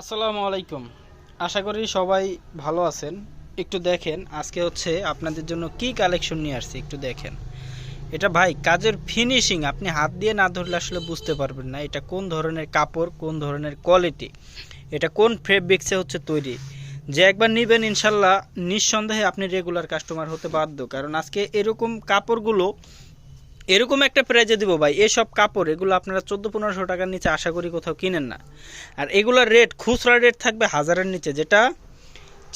আসসালামু আলাইকুম। আশা করি সবাই ভালো আছেন। একটু দেখেন, আজকে হচ্ছে আপনাদের জন্য কি কালেকশন নিয়ে আসছি, একটু দেখেন। এটা ভাই, কাজের ফিনিশিং আপনি হাত দিয়ে না ধরলে আসলে বুঝতে পারবেন না এটা কোন ধরনের কাপড়, কোন ধরনের কোয়ালিটি এটা কোন ফেব্রিক্সে হচ্ছে তৈরি। যে একবার নিবেন, ইনশাল্লাহ নিঃসন্দেহে আপনি রেগুলার কাস্টমার হতে বাধ্য। কারণ আজকে এরকম কাপড়গুলো এরকম একটা প্রাইজে দিব ভাই। এসব কাপড়, এগুলো আপনারা চোদ্দ, পনেরোশো টাকার নিচে আশা করি কোথাও কিনেন না। আর এগুলোর রেট খুচরা রেট থাকবে হাজারের নিচে, যেটা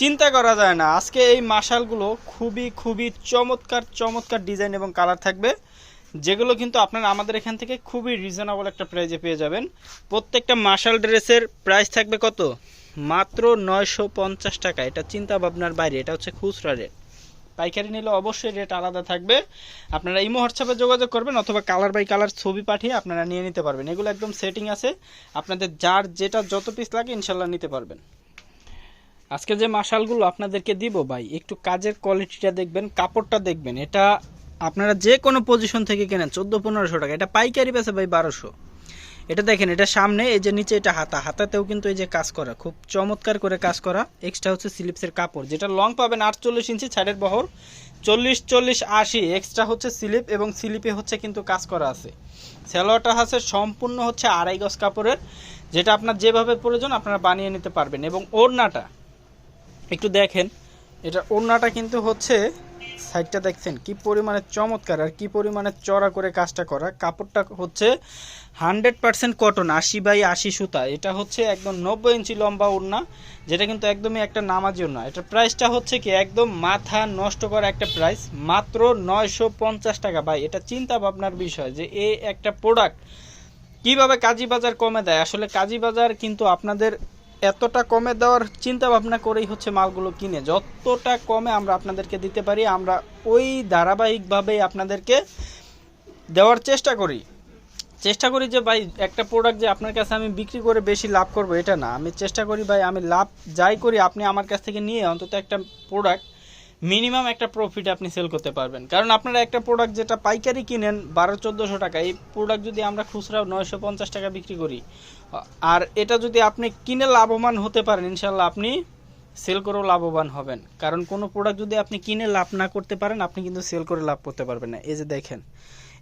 চিন্তা করা যায় না। আজকে এই মাশালগুলো খুবই খুবই চমৎকার চমৎকার ডিজাইন এবং কালার থাকবে, যেগুলো কিন্তু আপনারা আমাদের এখান থেকে খুবই রিজনেবল একটা প্রাইজে পেয়ে যাবেন। প্রত্যেকটা মাশাল ড্রেসের প্রাইস থাকবে কত? মাত্র নয়শো পঞ্চাশ টাকা। এটা চিন্তা ভাবনার বাইরে, এটা হচ্ছে খুচরা রেট পাইকারি নিলে অবশ্যই রেট আলাদা থাকবে। আপনারা ইমো হোয়াটসঅ্যাপে যোগাযোগ করবেন অথবা কালার বাই কালার ছবি পাঠিয়ে আপনারা নিয়ে নিতে পারবেন। এগুলো একদম সেটিং আছে। আপনাদের যার যেটা যত পিস লাগে ইনশাল্লাহ নিতে পারবেন। আজকে যে মাশালগুলো আপনাদেরকে দিব ভাই, একটু কাজের কোয়ালিটিটা দেখবেন, কাপড়টা দেখবেন। এটা আপনারা যে কোনো পজিশন থেকে কেনেন, চোদ্দ, পনেরোশো টাকা। এটা পাইকারি পেছে ভাই বারোশো। এটা দেখেন, এটা সামনে, এই যে নিচে এটা হাতা। হাতাতেও কিন্তু এই যে কাজ করা, খুব চমৎকার করে কাজ করা। এক্সট্রা হচ্ছে স্লিপসের কাপড়, যেটা লং পাবেন আটচল্লিশ ইঞ্চি ছাড়ের বহর। চল্লিশ চল্লিশ, আশি এক্সট্রা হচ্ছে স্লিপ এবং স্লিপে হচ্ছে কিন্তু কাজ করা আছে। সেলোয়ারটা আছে সম্পূর্ণ হচ্ছে আড়াই গজ কাপড়ের, যেটা আপনার যেভাবে প্রয়োজন আপনারা বানিয়ে নিতে পারবেন। এবং ওড়নাটা, একটু দেখেন, এটা ওড়নাটা কিন্তু হচ্ছে সাইডটা দেখছেন, কি পরিমাণে চমৎকার আর কি পরিমাণে চড়া করে কাজটা করা। কাপড়টা হচ্ছে হান্ড্রেড পার্সেন্ট কটন, আশি বাই আশি সুতা। এটা হচ্ছে একদম নব্বই ইঞ্চি লম্বা ওড়না যেটা কিন্তু একদমই একটা নামাজি ওড়না এটার প্রাইসটা হচ্ছে কি একদম মাথা নষ্ট করা একটা প্রাইস মাত্র নয়শো পঞ্চাশ টাকা। ভাই, এটা চিন্তা ভাবনার বিষয় যে এই একটা প্রোডাক্ট কীভাবে কাজী বাজার কমে দেয়। আসলে কাজী বাজার কিন্তু আপনাদের এতটা কমে দেওয়ার চিন্তা ভাবনা করেই হচ্ছে মালগুলো কিনে। যতটা কমে আমরা আপনাদেরকে দিতে পারি, আমরা ওই ধারাবাহিকভাবেই আপনাদেরকে দেওয়ার চেষ্টা করি। চেষ্টা করি যে, ভাই, একটা প্রোডাক্ট যে আপনার কাছে আমি বিক্রি করে বেশি লাভ করব, এটা না। আমি চেষ্টা করি, ভাই, আমি লাভ যাই করি, আপনি আমার কাছ থেকে নিয়ে অন্তত একটা প্রোডাক্ট মিনিমাম একটা প্রফিট আপনি সেল করতে পারবেন। কারণ আপনারা একটা প্রোডাক্ট যেটা পাইকারি কিনেন, বারো, চোদ্দোশো টাকা, এই প্রোডাক্ট যদি আমরা খুচরা নয়শো পঞ্চাশ টাকা বিক্রি করি, আর এটা যদি আপনি কিনে লাভবান হতে পারেন ইনশাল্লাহ আপনি সেল করেও লাভবান হবেন। কারণ কোনো প্রোডাক্ট যদি আপনি কিনে লাভ না করতে পারেন, আপনি কিন্তু সেল করে লাভ করতে পারবেন না। এই যে দেখেন,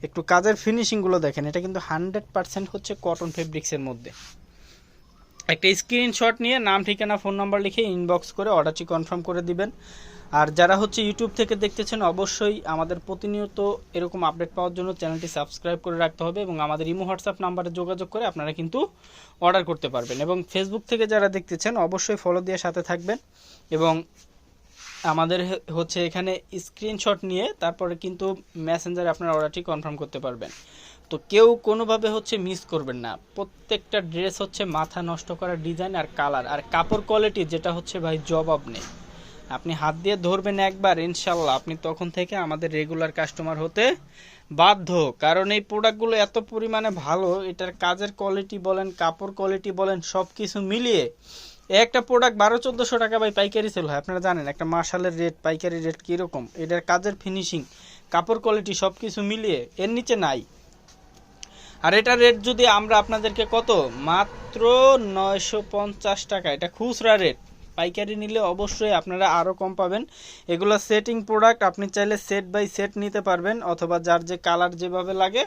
একটু কাজের ফিনিশিংগুলো দেখেন, এটা কিন্তু হান্ড্রেড পার্সেন্ট হচ্ছে কটন ফেব্রিক্সের মধ্যে। একটা স্ক্রিনশট নিয়ে নাম, ঠিকানা ফোন নাম্বার লিখে ইনবক্স করে অর্ডারটি কনফার্ম করে দিবেন। আর যারা হচ্ছে ইউটিউব থেকে দেখতেছেন, অবশ্যই আমাদের প্রতিনিয়ত এরকম আপডেট পাওয়ার জন্য চ্যানেলটি সাবস্ক্রাইব করে রাখতে হবে এবং আমাদের ইমো, হোয়াটসঅ্যাপ নাম্বারে যোগাযোগ করে আপনারা কিন্তু অর্ডার করতে পারবেন। এবং ফেসবুক থেকে যারা দেখতেছেন, অবশ্যই ফলো দিয়ে সাথে থাকবেন এবং আমাদের হচ্ছে এখানে স্ক্রিনশট নিয়ে তারপরে কিন্তু মেসেঞ্জারে আপনার অর্ডারটি কনফার্ম করতে পারবেন। তো কেউ কোনোভাবে হচ্ছে মিস করবেন না। প্রত্যেকটা ড্রেস হচ্ছে মাথা নষ্ট করা ডিজাইন আর কালার আর কাপড় কোয়ালিটি যেটা হচ্ছে ভাই জবাব নেই। আপনি হাত দিয়ে ধরবেন একবার ইনশাল্লাহ আপনি তখন থেকে আমাদের রেগুলার কাস্টমার হতে বাধ্য। কারণ এই প্রোডাক্টগুলো এত পরিমাণে ভালো, এটার কাজের কোয়ালিটি বলেন, কাপড় কোয়ালিটি বলেন সব কিছু মিলিয়ে একটা প্রোডাক্ট বারো, চোদ্দোশো টাকা ভাই পাইকারি সেল হয়। আপনারা জানেন, একটা মার্শালের রেট পাইকারি রেট কীরকম? এটার কাজের ফিনিশিং কাপড় কোয়ালিটি সব কিছু মিলিয়ে, এর নিচে নাই। আর এটার রেট যদি আমরা আপনাদেরকে কত? মাত্র নয়শো পঞ্চাশ টাকা। এটা খুচরা রেট পাইকারি নিলে অবশ্যই আপনারা আরও কম পাবেন। এগুলো সেটিং প্রোডাক্ট আপনি চাইলে সেট বাই সেট নিতে পারবেন অথবা যার যে কালার যেভাবে লাগে,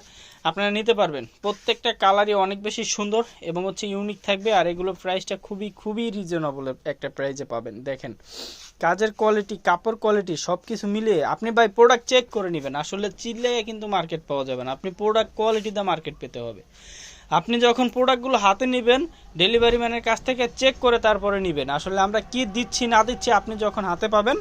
আপনারা নিতে পারবেন। প্রত্যেকটা কালারই অনেক বেশি সুন্দর এবং হচ্ছে ইউনিক থাকবে আর এগুলো প্রাইসটা খুবই খুবই রিজনেবল একটা প্রাইসে পাবেন। দেখেন, কাজের কোয়ালিটি কাপড় কোয়ালিটি সব কিছু মিলিয়ে আপনি ভাই প্রোডাক্ট চেক করে নেবেন। আসলে চিল্লে কিন্তু মার্কেট পাওয়া যাবে না। আপনি প্রোডাক্ট কোয়ালিটিতে মার্কেট পেতে হবে। আপনি যখন প্রোডাক্টগুলো হাতে নেবেন, ডেলিভারি ম্যানের কাছ থেকে চেক করে তারপরে নেবেন। আসলে আমরা কি দিচ্ছি, না দিচ্ছি আপনি যখন হাতে পাবেন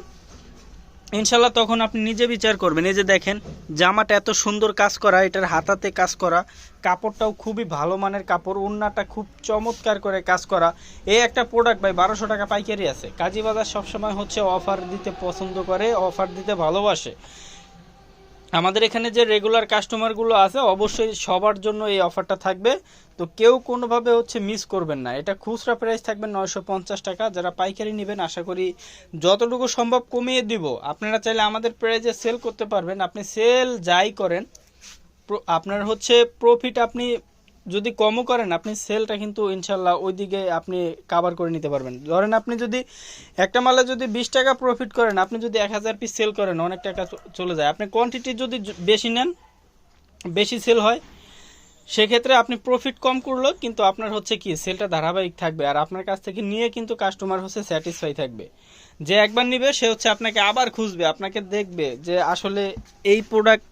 ইনশাল্লাহ তখন আপনি নিজে বিচার করবেন। এই যে দেখেন, জামাটা এত সুন্দর কাজ করা, এটার হাতাতে কাজ করা, কাপড়টাও খুবই ভালো মানের কাপড় উন্নাটা খুব চমৎকার করে কাজ করা। এই একটা প্রোডাক্ট ভাই, বারোশো টাকা পাইকারি আছে। কাজী বাজার সবসময় হচ্ছে অফার দিতে পছন্দ করে, অফার দিতে ভালোবাসে। আমাদের এখানে যে রেগুলার কাস্টমারগুলো আছে, অবশ্যই সবার জন্য এই অফারটা থাকবে। তো কেউ কোনোভাবে হচ্ছে মিস করবেন না। এটা খুচরা প্রাইস থাকবে নয়শো পঞ্চাশ টাকা। যারা পাইকারি নেবেন, আশা করি যতটুকু সম্ভব কমিয়ে দিব। আপনারা চাইলে আমাদের প্রাইজে সেল করতে পারবেন। আপনি সেল যাই করেন আপনার হচ্ছে প্রফিট আপনি যদি কমও করেন, আপনি সেলটা কিন্তু ইনশাল্লাহ ওই দিকে আপনি কাভার করে নিতে পারবেন। ধরেন আপনি যদি একটা মালে যদি বিশ টাকা প্রফিট করেন, আপনি যদি এক হাজার পিস সেল করেন, অনেক টাকা চলে যায়। আপনি কোয়ান্টিটি যদি বেশি নেন, বেশি সেল হয়, সেক্ষেত্রে আপনি প্রফিট কম করল, কিন্তু আপনার হচ্ছে কি সেলটা ধারাবাহিক থাকবে। আর আপনার কাছ থেকে নিয়ে কিন্তু কাস্টমার হচ্ছে স্যাটিসফাই থাকবে। যে একবার নিবে, সে হচ্ছে আপনাকে আবার খুঁজবে, আপনাকে দেখবে যে আসলে এই প্রোডাক্ট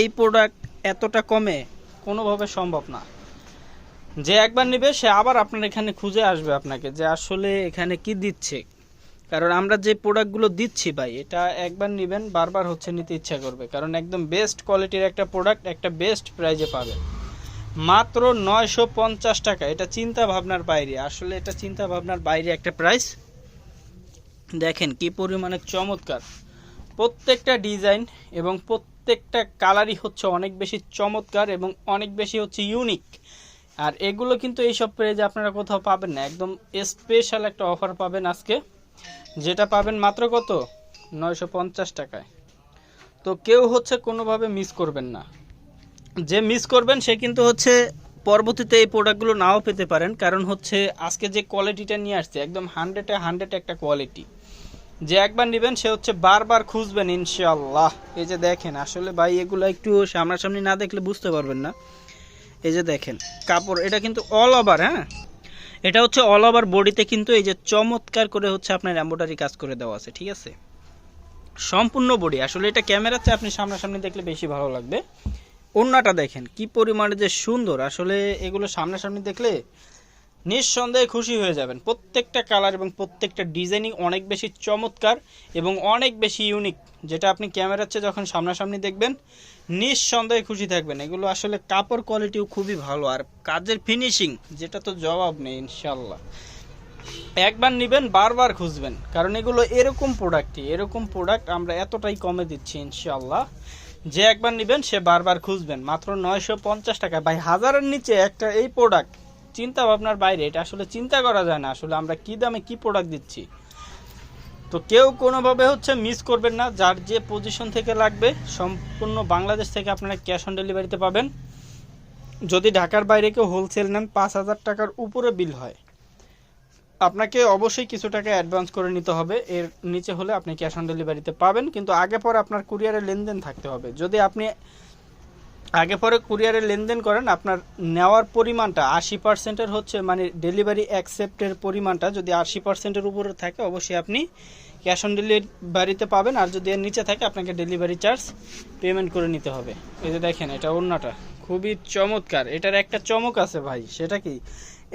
এই প্রোডাক্ট এতটা কমে, কোনোভাবে সম্ভব না। যে একবার নিবে, সে আবার আপনার এখানে খুঁজে আসবে আপনাকে যে আসলে এখানে কি দিচ্ছে। কারণ আমরা যে প্রোডাক্টগুলো দিচ্ছি ভাই, এটা একবার নেবেন, বারবার হচ্ছে নিতে ইচ্ছা করবে। কারণ একদম বেস্ট কোয়ালিটির একটা প্রোডাক্ট একটা বেস্ট প্রাইজে পাবেন মাত্র নয়শো পঞ্চাশ টাকা, এটা চিন্তা ভাবনার বাইরে। আসলে এটা চিন্তা ভাবনার বাইরে একটা প্রাইস দেখেন কি পরিমাণে চমৎকার। প্রত্যেকটা ডিজাইন এবং প্রত্যেকটা কালারই হচ্ছে অনেক বেশি চমৎকার এবং অনেক বেশি হচ্ছে ইউনিক আর এগুলো কিন্তু এইসব প্রাইজে আপনারা কোথাও পাবেন না। একদম স্পেশাল একটা অফার পাবেন আজকে। যেটা পাবেন মাত্র কত? নয়শো পঞ্চাশ টাকায়। তো কেউ হচ্ছে কোনোভাবে মিস করবেন না। যে মিস করবেন, সে কিন্তু হচ্ছে পরবর্তীতে এই প্রোডাক্টগুলো নাও পেতে পারেন। কারণ হচ্ছে আজকে যে কোয়ালিটিটা নিয়ে আসছে, একদম হান্ড্রেডে হান্ড্রেড একটা কোয়ালিটি যে একবার নেবেন, সে হচ্ছে বারবার খুঁজবেন ইনশাল্লাহ এই যে দেখেন, আসলে ভাই এগুলো একটু সামনাসামনি না দেখলে বুঝতে পারবেন না। এই যে দেখেন, কাপড়, এটা কিন্তু অল ওভার হ্যাঁ? এটা হচ্ছে অল ওভার বডিতে কিন্তু এই যে চমৎকার করে হচ্ছে আপনার এম্বোডারি কাজ করে দেওয়া আছে, ঠিক আছে? সম্পূর্ণ বডি, আসলে এটা ক্যামেরাতে আপনি সামনাসামনি দেখলে বেশি ভালো লাগবে। ওড়নাটা দেখেন, কি পরিমাণে যে সুন্দর, আসলে এগুলো সামনাসামনি দেখলে নিঃসন্দেহে খুশি হয়ে যাবেন। প্রত্যেকটা কালার এবং প্রত্যেকটা ডিজাইনিং অনেক বেশি চমৎকার এবং অনেক বেশি ইউনিক যেটা আপনি ক্যামেরার চেয়ে যখন সামনাসামনি দেখবেন, নিঃসন্দেহে খুশি থাকবেন। এগুলো আসলে কাপড় কোয়ালিটিও খুবই ভালো। আর কাজের ফিনিশিং যেটা তো জবাব নেই ইনশাল্লাহ একবার নেবেন, বারবার খুঁজবেন। কারণ এগুলো এরকম প্রোডাক্টই এরকম প্রোডাক্ট আমরা এতটাই কমে দিচ্ছি ইনশাল্লাহ যে একবার নেবেন, সে বারবার খুঁজবেন। মাত্র নয়শো পঞ্চাশ টাকা ভাই, হাজারের নিচে একটা এই প্রোডাক্ট চিন্তা ভাবনার বাইরে, এটা আসলে চিন্তা করা যায় না। আসলে আমরা কি দামে কি প্রোডাক্ট দিচ্ছি? তো কেউ কোনোভাবে হচ্ছে মিস করবেন না। যার যে পজিশন থেকে লাগবে, সম্পূর্ণ বাংলাদেশ থেকে আপনারা ক্যাশ অন ডেলিভারিতে পাবেন। যদি ঢাকার বাইরে কেউ হোলসেল নেন, পাঁচ হাজার টাকার উপরে বিল হয়। আপনাকে অবশ্যই কিছু টাকা অ্যাডভান্স করে নিতে হবে। এর নিচে হলে আপনি ক্যাশ অন ডেলিভারিতে পাবেন। কিন্তু আগে পরে আপনার কুরিয়ারে লেনদেন থাকতে হবে। যদি আপনি আগে পরে কুরিয়ারে লেনদেন করেন, আপনার নেওয়ার পরিমাণটা আশি পার্সেন্টের হচ্ছে মানে ডেলিভারি অ্যাকসেপ্টের পরিমাণটা যদি আশি পার্সেন্টের উপরে থাকে, অবশ্যই আপনি ক্যাশ অন ডেলিভারিতে পাবেন, আর যদি এর নিচে থাকে, আপনাকে ডেলিভারি চার্জ পেমেন্ট করে নিতে হবে। এই যে দেখেন, এটা ওড়নাটা খুবই চমৎকার। এটার একটা চমক আছে ভাই, সেটা কি?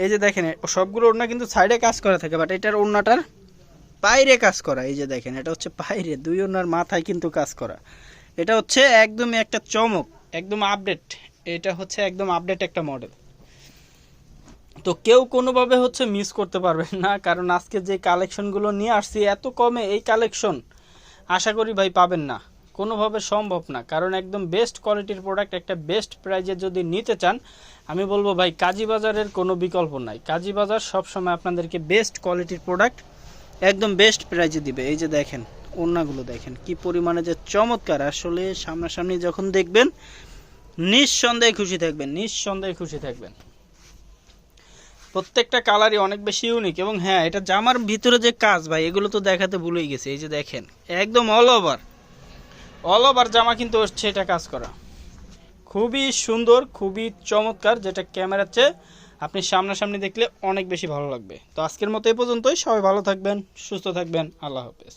এই যে দেখেন সবগুলো ওড়না কিন্তু সাইডে কাজ করা থাকে বাট এটার ওড়নাটার বাইরে কাজ করা। এই যে দেখেন, এটা হচ্ছে বাইরে দুই ওড়নার মাথায় কিন্তু কাজ করা। এটা হচ্ছে একদমই একটা চমক। একদম আপডেট এটা হচ্ছে একদম আপডেট একটা মডেল তো কেউ কোনোভাবে হচ্ছে মিস করতে পারবে না, কারণ আজকে যে কালেকশনগুলো নিয়ে আসছি, এত কমে এই কালেকশন আশা করি ভাই পাবেন না। কোনোভাবে সম্ভব না, কারণ একদম বেস্ট কোয়ালিটির প্রোডাক্ট একটা বেস্ট প্রাইজে যদি নিতে চান, আমি বলব ভাই কাজী বাজারের কোনো বিকল্প নাই। কাজী বাজার সবসময় আপনাদেরকে বেস্ট কোয়ালিটির প্রোডাক্ট একদম বেস্ট প্রাইজে দিবে। এই যে দেখেন ওড়নাগুলো দেখেন, কি পরিমাণে যে চমৎকার। আসলে সামনাসামনি যখন দেখবেন, নিঃসন্দেহে খুশি থাকবেন, নিঃসন্দেহে খুশি থাকবেন। প্রত্যেকটা কালারই অনেক বেশি ইউনিক এবং হ্যাঁ এটা জামার ভিতরে যে কাজ ভাই, এগুলো তো দেখাতে ভুলেই গেছে, এই যে দেখেন, একদম অল ওভার অল ওভার জামা কিন্তু হচ্ছে এটা কাজ করা। খুবই সুন্দর, খুবই চমৎকার, যেটা ক্যামেরার চেয়ে আপনি সামনাসামনি দেখলে অনেক বেশি ভালো লাগবে। তো আজকের মতো এই পর্যন্তই, সবাই ভালো থাকবেন, সুস্থ থাকবেন, আল্লাহ হাফেজ।